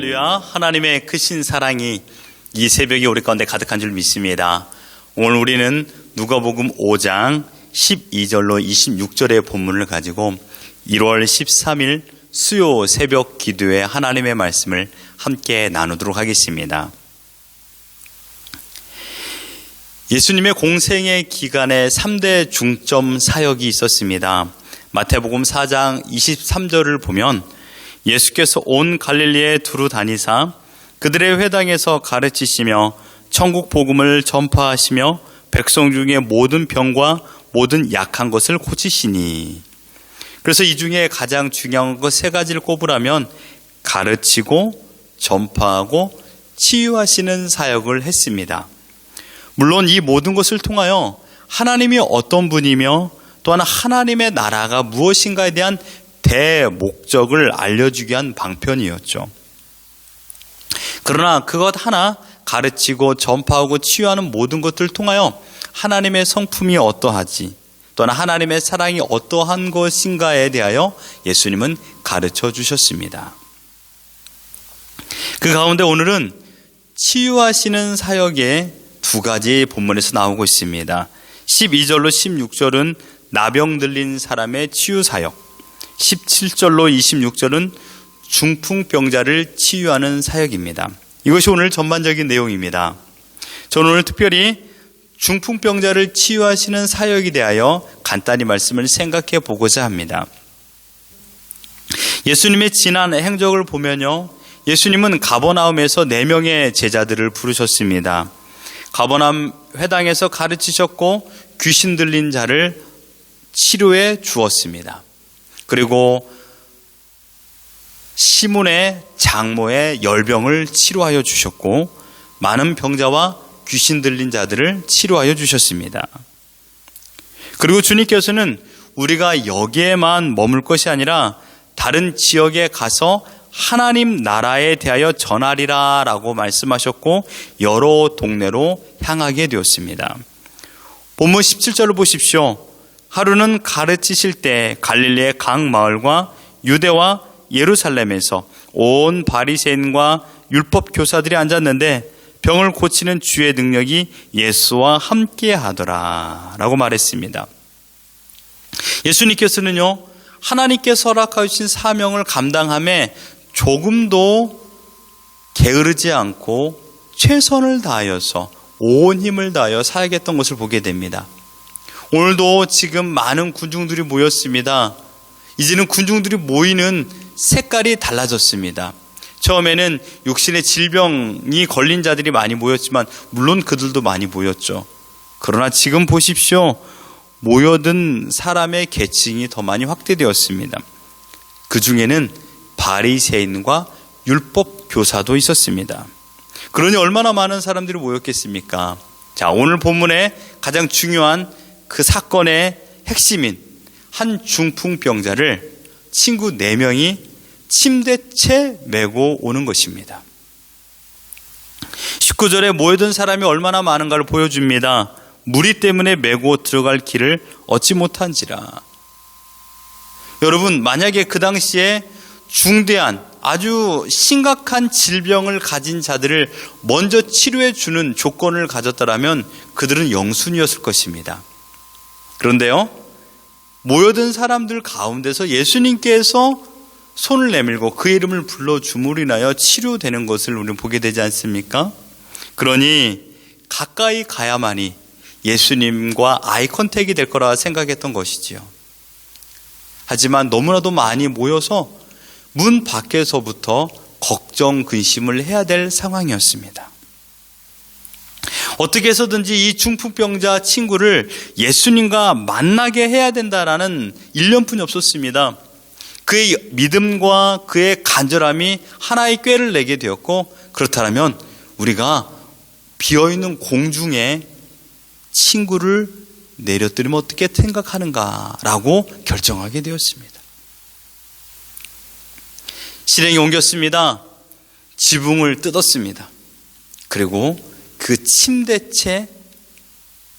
할렐루야. 하나님의 크신 사랑이 이 새벽에 우리 가운데 가득한 줄 믿습니다. 오늘 우리는 누가복음 5장 12절로 26절의 본문을 가지고 1월 13일 수요 새벽 기도에 하나님의 말씀을 함께 나누도록 하겠습니다. 예수님의 공생의 기간에 3대 중점 사역이 있었습니다. 마태복음 4장 23절을 보면 예수께서 온 갈릴리에 두루 다니사 그들의 회당에서 가르치시며 천국 복음을 전파하시며 백성 중에 모든 병과 모든 약한 것을 고치시니 그래서 이 중에 가장 중요한 것 세 가지를 꼽으라면 가르치고 전파하고 치유하시는 사역을 했습니다. 물론 이 모든 것을 통하여 하나님이 어떤 분이며 또한 하나님의 나라가 무엇인가에 대한 대목적을 알려주기 위한 방편이었죠. 그러나 그것 하나 가르치고 전파하고 치유하는 모든 것들을 통하여 하나님의 성품이 어떠하지 또는 하나님의 사랑이 어떠한 것인가에 대하여 예수님은 가르쳐 주셨습니다. 그 가운데 오늘은 치유하시는 사역의 두 가지 본문에서 나오고 있습니다. 12절로 16절은 나병 들린 사람의 치유 사역, 17절로 26절은 중풍병자를 치유하는 사역입니다. 이것이 오늘 전반적인 내용입니다. 저는 오늘 특별히 중풍병자를 치유하시는 사역에 대하여 간단히 말씀을 생각해 보고자 합니다. 예수님의 지난 행적을 보면요. 예수님은 가버나움에서 네 명의 제자들을 부르셨습니다. 가버나움 회당에서 가르치셨고 귀신 들린 자를 치료해 주었습니다. 그리고 시문의 장모의 열병을 치료하여 주셨고 많은 병자와 귀신 들린 자들을 치료하여 주셨습니다. 그리고 주님께서는 우리가 여기에만 머물 것이 아니라 다른 지역에 가서 하나님 나라에 대하여 전하리라 라고 말씀하셨고 여러 동네로 향하게 되었습니다. 본문 17절을 보십시오. 하루는 가르치실 때 갈릴리의 각 마을과 유대와 예루살렘에서 온 바리새인과 율법 교사들이 앉았는데 병을 고치는 주의 능력이 예수와 함께 하더라라고 말했습니다. 예수님께서는요. 하나님께서 허락하신 사명을 감당함에 조금도 게으르지 않고 최선을 다하여서 온 힘을 다하여 사역했던 것을 보게 됩니다. 오늘도 지금 많은 군중들이 모였습니다. 이제는 군중들이 모이는 색깔이 달라졌습니다. 처음에는 육신의 질병이 걸린 자들이 많이 모였지만 물론 그들도 많이 모였죠. 그러나 지금 보십시오. 모여든 사람의 계층이 더 많이 확대되었습니다. 그 중에는 바리새인과 율법 교사도 있었습니다. 그러니 얼마나 많은 사람들이 모였겠습니까? 자, 오늘 본문에 가장 중요한 그 사건의 핵심인 한 중풍병자를 친구 4명이 침대채 메고 오는 것입니다. 19절에 모여든 사람이 얼마나 많은가를 보여줍니다. 무리 때문에 메고 들어갈 길을 얻지 못한지라. 여러분, 만약에 그 당시에 중대한 아주 심각한 질병을 가진 자들을 먼저 치료해 주는 조건을 가졌다면 그들은 영순이었을 것입니다. 그런데요, 모여든 사람들 가운데서 예수님께서 손을 내밀고 그 이름을 불러 주물이 나여 치료되는 것을 우리는 보게 되지 않습니까? 그러니 가까이 가야만이 예수님과 아이 컨택이 될 거라 생각했던 것이지요. 하지만 너무나도 많이 모여서 문 밖에서부터 걱정, 근심을 해야 될 상황이었습니다. 어떻게 해서든지 이 중풍병자 친구를 예수님과 만나게 해야 된다라는 일념뿐이 없었습니다. 그의 믿음과 그의 간절함이 하나의 꾀를 내게 되었고 그렇다면 우리가 비어있는 공중에 친구를 내려뜨리면 어떻게 생각하는가라고 결정하게 되었습니다. 실행이 옮겼습니다. 지붕을 뜯었습니다. 그리고 그 침대채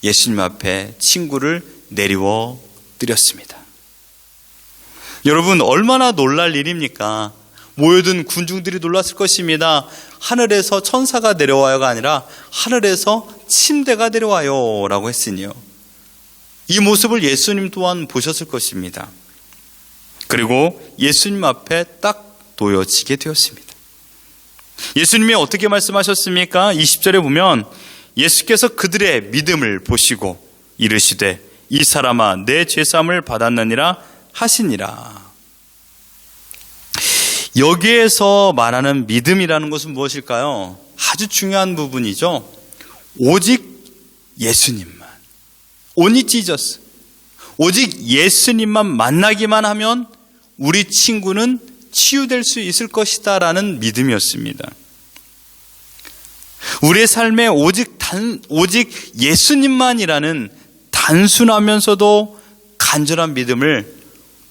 예수님 앞에 친구를 내리워 드렸습니다. 여러분, 얼마나 놀랄 일입니까? 모여든 군중들이 놀랐을 것입니다. 하늘에서 천사가 내려와요가 아니라 하늘에서 침대가 내려와요. 라고 했으니요. 이 모습을 예수님 또한 보셨을 것입니다. 그리고 예수님 앞에 딱 놓여지게 되었습니다. 예수님이 어떻게 말씀하셨습니까? 20절에 보면 예수께서 그들의 믿음을 보시고 이르시되 이 사람아 내 죄삼을 받았느니라 하시니라. 여기에서 말하는 믿음이라는 것은 무엇일까요? 아주 중요한 부분이죠. 오직 예수님만. 오니 찢었어. 오직 예수님만 만나기만 하면 우리 친구는 치유될 수 있을 것이다라는 믿음이었습니다. 우리의 삶에 오직 단, 오직 예수님만이라는 단순하면서도 간절한 믿음을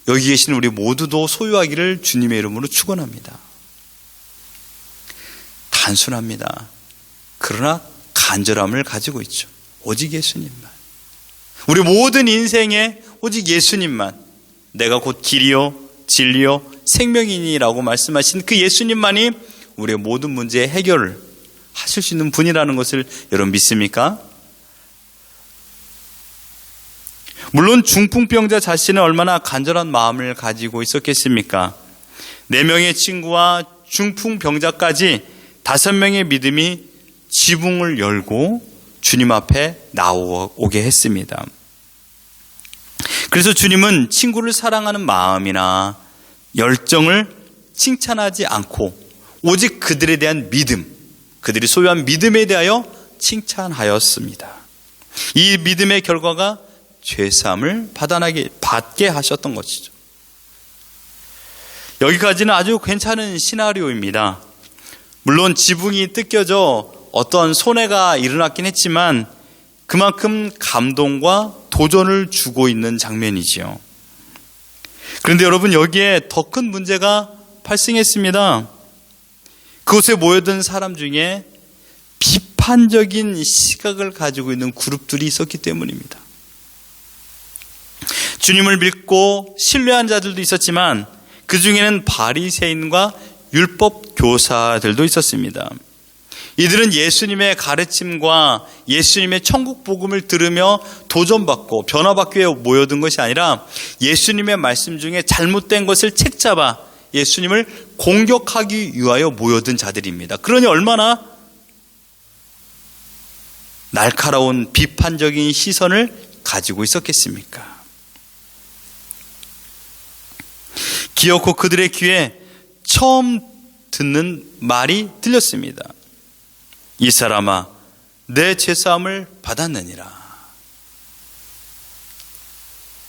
여기 계신 우리 모두도 소유하기를 주님의 이름으로 축원합니다. 단순합니다. 그러나 간절함을 가지고 있죠. 오직 예수님만. 우리 모든 인생에 오직 예수님만 내가 곧 길이요 진리요 생명이니라고 말씀하신 그 예수님만이 우리의 모든 문제의 해결을 하실 수 있는 분이라는 것을 여러분 믿습니까? 물론 중풍병자 자신은 얼마나 간절한 마음을 가지고 있었겠습니까? 네 명의 친구와 중풍병자까지 다섯 명의 믿음이 지붕을 열고 주님 앞에 나오게 했습니다. 그래서 주님은 친구를 사랑하는 마음이나 열정을 칭찬하지 않고 오직 그들에 대한 믿음, 그들이 소유한 믿음에 대하여 칭찬하였습니다. 이 믿음의 결과가 죄사함을 받아나게 받게 하셨던 것이죠. 여기까지는 아주 괜찮은 시나리오입니다. 물론 지붕이 뜯겨져 어떤 손해가 일어났긴 했지만 그만큼 감동과 도전을 주고 있는 장면이지요. 그런데 여러분 여기에 더 큰 문제가 발생했습니다. 그곳에 모여든 사람 중에 비판적인 시각을 가지고 있는 그룹들이 있었기 때문입니다. 주님을 믿고 신뢰한 자들도 있었지만 그 중에는 바리새인과 율법 교사들도 있었습니다. 이들은 예수님의 가르침과 예수님의 천국 복음을 들으며 도전받고 변화받기 위해 모여든 것이 아니라 예수님의 말씀 중에 잘못된 것을 책잡아 예수님을 공격하기 위하여 모여든 자들입니다. 그러니 얼마나 날카로운 비판적인 시선을 가지고 있었겠습니까? 기어코 그들의 귀에 처음 듣는 말이 들렸습니다. 이 사람아, 내 죄사함을 받았느니라.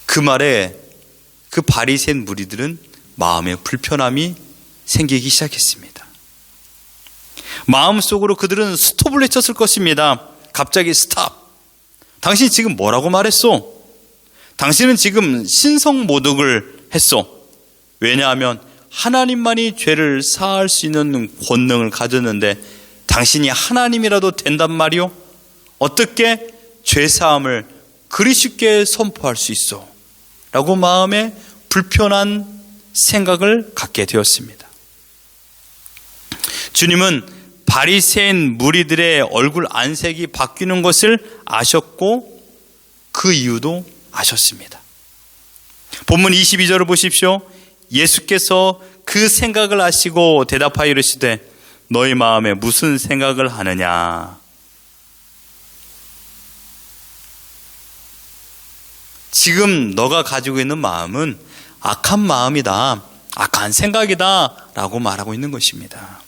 그 말에 그 바리새인 무리들은 마음에 불편함이 생기기 시작했습니다. 마음속으로 그들은 스톱을 외쳤을 것입니다. 갑자기 스탑. 당신 지금 뭐라고 말했소? 당신은 지금 신성 모독을 했소. 왜냐하면 하나님만이 죄를 사할 수 있는 권능을 가졌는데 당신이 하나님이라도 된단 말이오? 어떻게 죄 사함을 그리 쉽게 선포할 수 있어? 라고 마음에 불편한 생각을 갖게 되었습니다. 주님은 바리새인 무리들의 얼굴 안색이 바뀌는 것을 아셨고 그 이유도 아셨습니다. 본문 22절을 보십시오. 예수께서 그 생각을 아시고 대답하여 이르시되 너희 마음에 무슨 생각을 하느냐 지금 너가 가지고 있는 마음은 악한 마음이다. 악한 생각이다. 라고 말하고 있는 것입니다.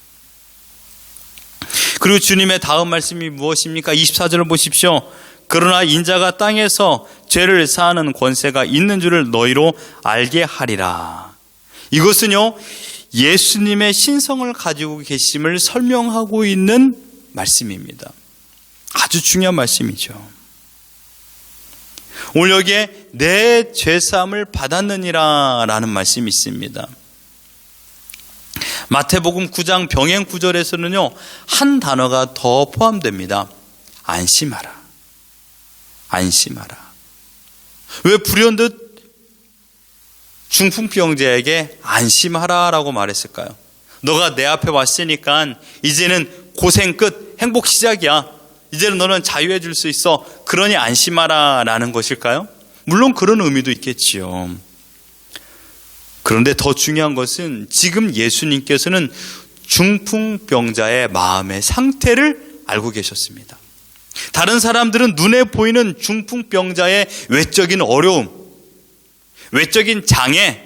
그리고 주님의 다음 말씀이 무엇입니까? 24절을 보십시오. 그러나 인자가 땅에서 죄를 사하는 권세가 있는 줄을 너희로 알게 하리라. 이것은요, 예수님의 신성을 가지고 계심을 설명하고 있는 말씀입니다. 아주 중요한 말씀이죠. 오늘 여기에 내 죄사함을 받았느니라 라는 말씀이 있습니다. 마태복음 9장 병행 9절에서는요, 한 단어가 더 포함됩니다. 안심하라. 안심하라. 왜 불현듯 중풍병자에게 안심하라라고 말했을까요? 너가 내 앞에 왔으니까 이제는 고생 끝, 행복 시작이야. 이제는 너는 자유해 줄 수 있어. 그러니 안심하라 라는 것일까요? 물론 그런 의미도 있겠지요. 그런데 더 중요한 것은 지금 예수님께서는 중풍병자의 마음의 상태를 알고 계셨습니다. 다른 사람들은 눈에 보이는 중풍병자의 외적인 어려움, 외적인 장애,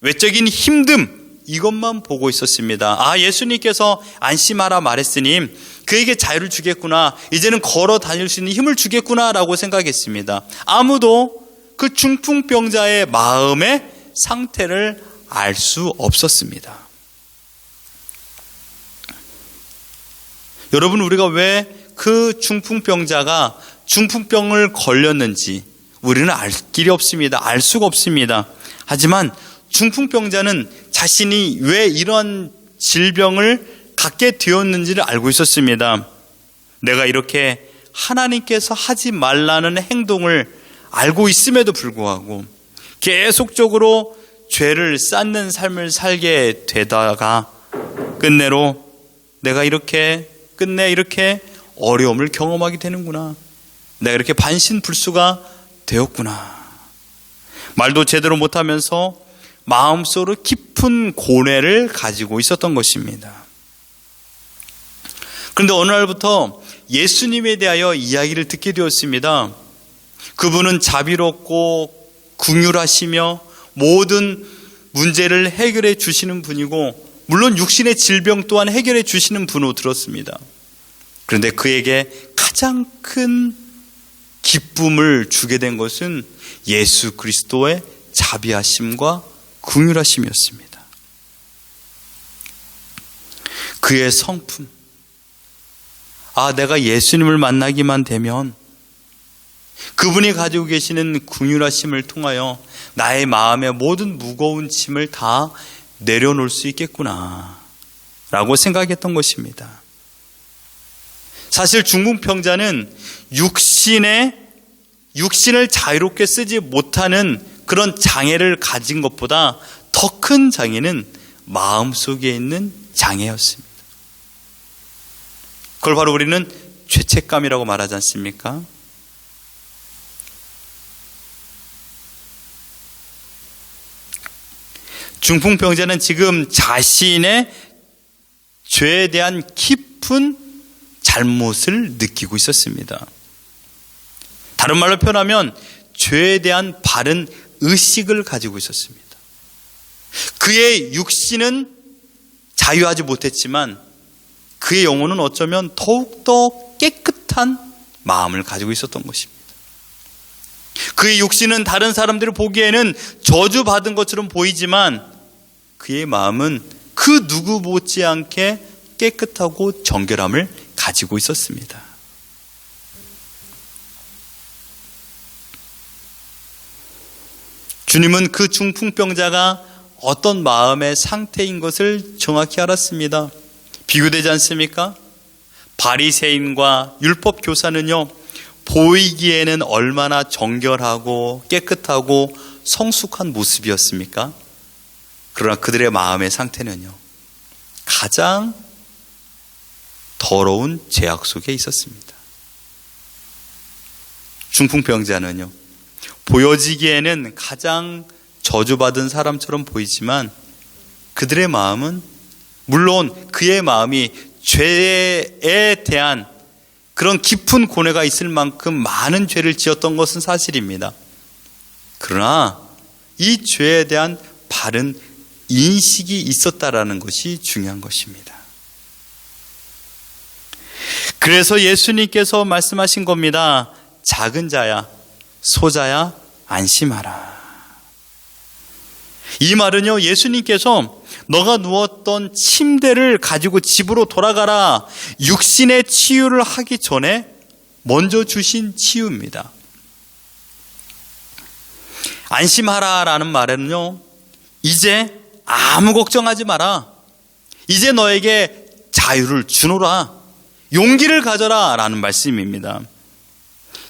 외적인 힘듦, 이것만 보고 있었습니다. 아, 예수님께서 안심하라 말했으니 그에게 자유를 주겠구나. 이제는 걸어 다닐 수 있는 힘을 주겠구나. 라고 생각했습니다. 아무도 그 중풍병자의 마음의 상태를 알 수 없었습니다. 여러분, 우리가 왜 그 중풍병자가 중풍병을 걸렸는지 우리는 알 길이 없습니다. 알 수가 없습니다. 하지만 중풍병자는 자신이 왜 이런 질병을 갖게 되었는지를 알고 있었습니다. 내가 이렇게 하나님께서 하지 말라는 행동을 알고 있음에도 불구하고 계속적으로 죄를 쌓는 삶을 살게 되다가 끝내로 내가 이렇게 끝내 이렇게 어려움을 경험하게 되는구나. 내가 이렇게 반신불수가 되었구나. 말도 제대로 못하면서 마음속으로 깊은 고뇌를 가지고 있었던 것입니다. 그런데 어느 날부터 예수님에 대하여 이야기를 듣게 되었습니다. 그분은 자비롭고 궁휼하시며 모든 문제를 해결해 주시는 분이고 물론 육신의 질병 또한 해결해 주시는 분으로 들었습니다. 그런데 그에게 가장 큰 기쁨을 주게 된 것은 예수 그리스도의 자비하심과 궁휼하심이었습니다. 그의 성품. 아, 내가 예수님을 만나기만 되면 그분이 가지고 계시는 궁휼하심을 통하여 나의 마음의 모든 무거운 짐을 다 내려놓을 수 있겠구나. 라고 생각했던 것입니다. 사실 중궁평자는 육신의 육신을 자유롭게 쓰지 못하는 그런 장애를 가진 것보다 더 큰 장애는 마음 속에 있는 장애였습니다. 그걸 바로 우리는 죄책감이라고 말하지 않습니까? 중풍병자는 지금 자신의 죄에 대한 깊은 잘못을 느끼고 있었습니다. 다른 말로 표현하면 죄에 대한 바른 의식을 가지고 있었습니다. 그의 육신은 자유하지 못했지만 그의 영혼은 어쩌면 더욱더 깨끗한 마음을 가지고 있었던 것입니다. 그의 육신은 다른 사람들이 보기에는 저주받은 것처럼 보이지만 그의 마음은 그 누구 못지않게 깨끗하고 정결함을 가지고 있었습니다. 주님은 그 중풍병자가 어떤 마음의 상태인 것을 정확히 알았습니다. 비교되지 않습니까? 바리새인과 율법 교사는요. 보이기에는 얼마나 정결하고 깨끗하고 성숙한 모습이었습니까? 그러나 그들의 마음의 상태는요. 가장 더러운 죄악 속에 있었습니다. 중풍병자는요. 보여지기에는 가장 저주받은 사람처럼 보이지만 그들의 마음은 물론 그의 마음이 죄에 대한 그런 깊은 고뇌가 있을 만큼 많은 죄를 지었던 것은 사실입니다. 그러나 이 죄에 대한 바른 인식이 있었다라는 것이 중요한 것입니다. 그래서 예수님께서 말씀하신 겁니다. 작은 자야, 소자야, 안심하라. 이 말은요, 예수님께서 너가 누웠던 침대를 가지고 집으로 돌아가라. 육신의 치유를 하기 전에 먼저 주신 치유입니다. 안심하라 라는 말에는요, 이제 아무 걱정하지 마라. 이제 너에게 자유를 주노라. 용기를 가져라. 라는 말씀입니다.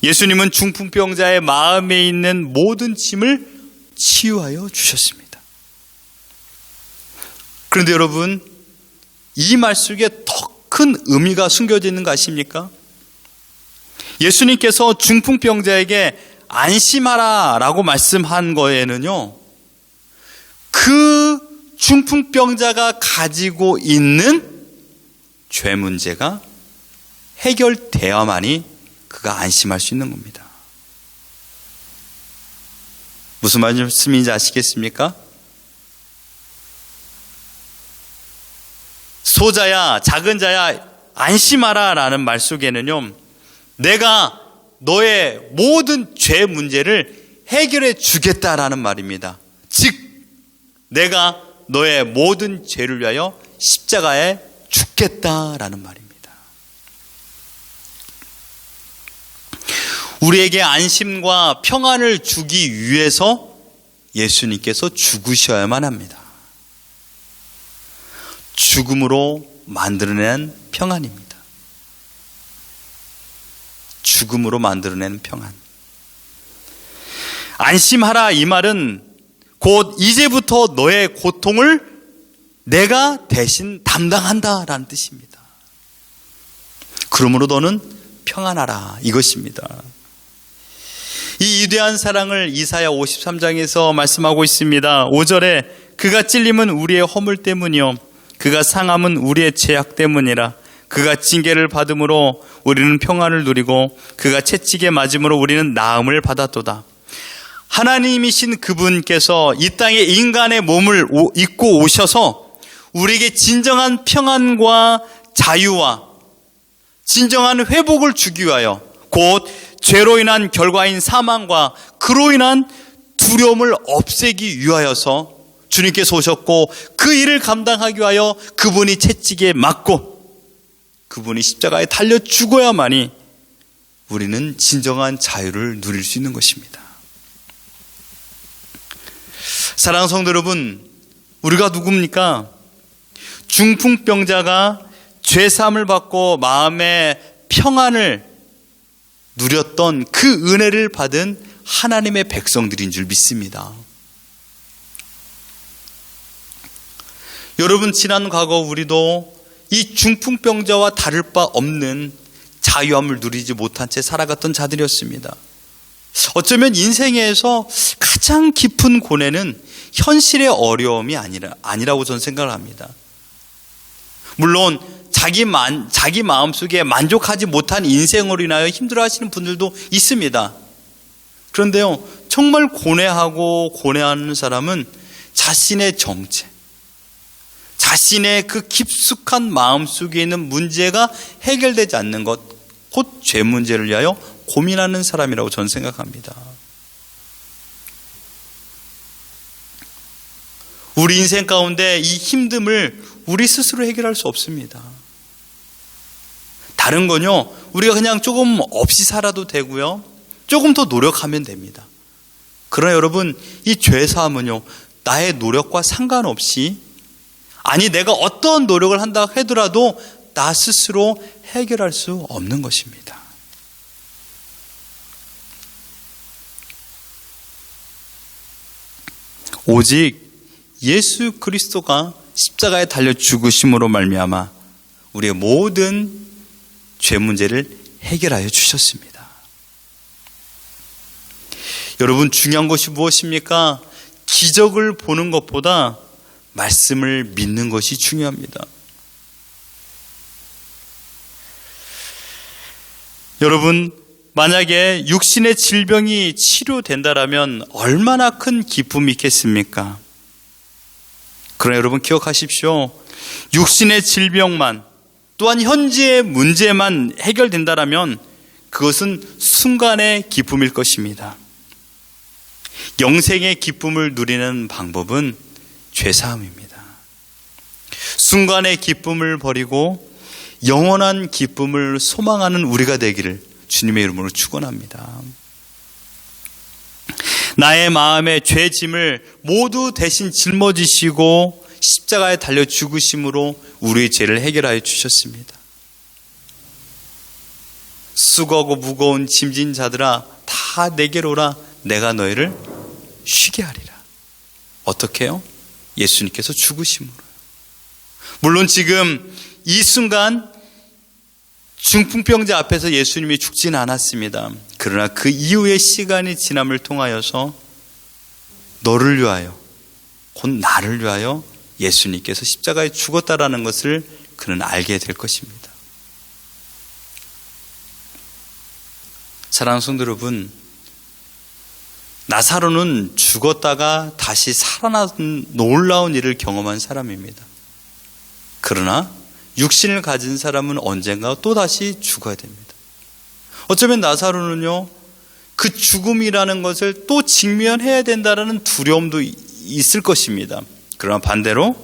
예수님은 중풍병자의 마음에 있는 모든 짐을 치유하여 주셨습니다. 그런데 여러분, 이 말 속에 더 큰 의미가 숨겨져 있는 거 아십니까? 예수님께서 중풍병자에게 안심하라 라고 말씀한 거에는요, 그 중풍병자가 가지고 있는 죄 문제가 해결되어야만이 그가 안심할 수 있는 겁니다. 무슨 말씀인지 아시겠습니까? 소자야, 작은 자야, 안심하라 라는 말 속에는요, 내가 너의 모든 죄 문제를 해결해 주겠다라는 말입니다. 즉, 내가 너의 모든 죄를 위하여 십자가에 죽겠다라는 말입니다. 우리에게 안심과 평안을 주기 위해서 예수님께서 죽으셔야만 합니다. 죽음으로 만들어낸 평안입니다. 죽음으로 만들어낸 평안. 안심하라 이 말은 곧 이제부터 너의 고통을 내가 대신 담당한다라는 뜻입니다. 그러므로 너는 평안하라 이것입니다. 이 위대한 사랑을 이사야 53장에서 말씀하고 있습니다. 5절에 그가 찔림은 우리의 허물 때문이요 그가 상함은 우리의 죄악 때문이라 그가 징계를 받음으로 우리는 평안을 누리고 그가 채찍에 맞음으로 우리는 나음을 받았도다. 하나님이신 그분께서 이 땅에 인간의 몸을 입고 오셔서 우리에게 진정한 평안과 자유와 진정한 회복을 주기 위하여 곧 죄로 인한 결과인 사망과 그로 인한 두려움을 없애기 위하여서 주님께서 오셨고 그 일을 감당하기 위하여 그분이 채찍에 맞고 그분이 십자가에 달려 죽어야만이 우리는 진정한 자유를 누릴 수 있는 것입니다. 사랑하는 성도 여러분, 우리가 누굽니까? 중풍병자가 죄사함을 받고 마음의 평안을 누렸던 그 은혜를 받은 하나님의 백성들인 줄 믿습니다. 여러분 지난 과거 우리도 이 중풍병자와 다를 바 없는 자유함을 누리지 못한 채 살아갔던 자들이었습니다. 어쩌면 인생에서 가장 깊은 고뇌는 현실의 어려움이 아니라, 아니라고 저는 생각을 합니다. 물론, 자기 만, 자기 마음 속에 만족하지 못한 인생으로 인하여 힘들어 하시는 분들도 있습니다. 그런데요, 정말 고뇌하고 고뇌하는 사람은 자신의 정체, 자신의 그 깊숙한 마음 속에 있는 문제가 해결되지 않는 것, 곧 죄 문제를 위하여 고민하는 사람이라고 저는 생각합니다. 우리 인생 가운데 이 힘듦을 우리 스스로 해결할 수 없습니다. 다른 건요, 우리가 그냥 조금 없이 살아도 되고요, 조금 더 노력하면 됩니다. 그러나 여러분, 이 죄사함은요, 나의 노력과 상관없이 아니, 내가 어떤 노력을 한다 하더라도 나 스스로 해결할 수 없는 것입니다. 오직 예수 그리스도가 십자가에 달려 죽으심으로 말미암아 우리의 모든 죄 문제를 해결하여 주셨습니다. 여러분 중요한 것이 무엇입니까? 기적을 보는 것보다 말씀을 믿는 것이 중요합니다. 여러분, 만약에 육신의 질병이 치료된다라면 얼마나 큰 기쁨이 있겠습니까? 그러나 여러분 기억하십시오. 육신의 질병만 또한 현재의 문제만 해결된다라면 그것은 순간의 기쁨일 것입니다. 영생의 기쁨을 누리는 방법은 죄사함입니다. 순간의 기쁨을 버리고 영원한 기쁨을 소망하는 우리가 되기를 주님의 이름으로 축원합니다. 나의 마음의 죄 짐을 모두 대신 짊어지시고 십자가에 달려 죽으심으로 우리의 죄를 해결하여 주셨습니다. 수고하고 무거운 짐진 자들아 다 내게로 오라 내가 너희를 쉬게 하리라. 어떻게요? 예수님께서 죽으심으로. 물론 지금 이 순간 중풍병자 앞에서 예수님이 죽지는 않았습니다. 그러나 그 이후의 시간이 지남을 통하여서 너를 위하여, 곧 나를 위하여 예수님께서 십자가에 죽었다라는 것을 그는 알게 될 것입니다. 사랑하는 성도 여러분, 나사로는 죽었다가 다시 살아난 놀라운 일을 경험한 사람입니다. 그러나 육신을 가진 사람은 언젠가 또 다시 죽어야 됩니다. 어쩌면 나사로는요, 그 죽음이라는 것을 또 직면해야 된다는 두려움도 있을 것입니다. 그러나 반대로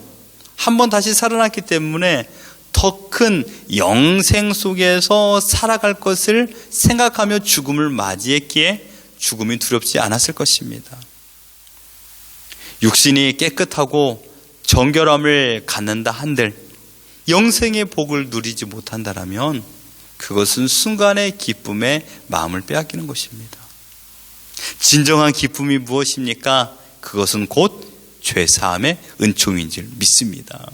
한 번 다시 살아났기 때문에 더 큰 영생 속에서 살아갈 것을 생각하며 죽음을 맞이했기에 죽음이 두렵지 않았을 것입니다. 육신이 깨끗하고 정결함을 갖는다 한들 영생의 복을 누리지 못한다라면 그것은 순간의 기쁨에 마음을 빼앗기는 것입니다. 진정한 기쁨이 무엇입니까? 그것은 곧 죄사함의 은총인 줄 믿습니다.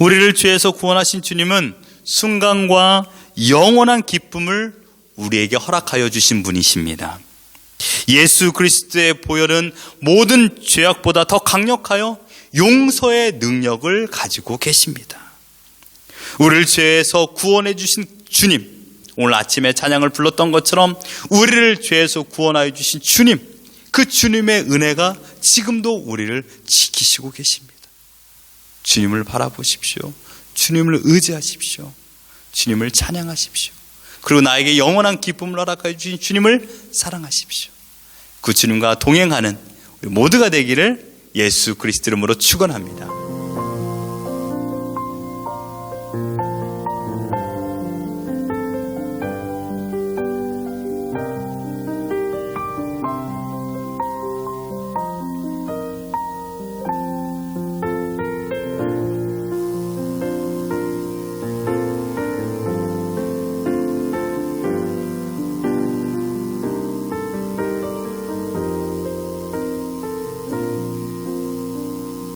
우리를 죄에서 구원하신 주님은 순간과 영원한 기쁨을 우리에게 허락하여 주신 분이십니다. 예수 그리스도의 보혈은 모든 죄악보다 더 강력하여 용서의 능력을 가지고 계십니다. 우리를 죄에서 구원해 주신 주님, 오늘 아침에 찬양을 불렀던 것처럼 우리를 죄에서 구원하여 주신 주님, 그 주님의 은혜가 지금도 우리를 지키시고 계십니다. 주님을 바라보십시오. 주님을 의지하십시오. 주님을 찬양하십시오. 그리고 나에게 영원한 기쁨을 허락하여 주신 주님을 사랑하십시오. 그 주님과 동행하는 우리 모두가 되기를 예수 그리스도 이름으로 축원합니다.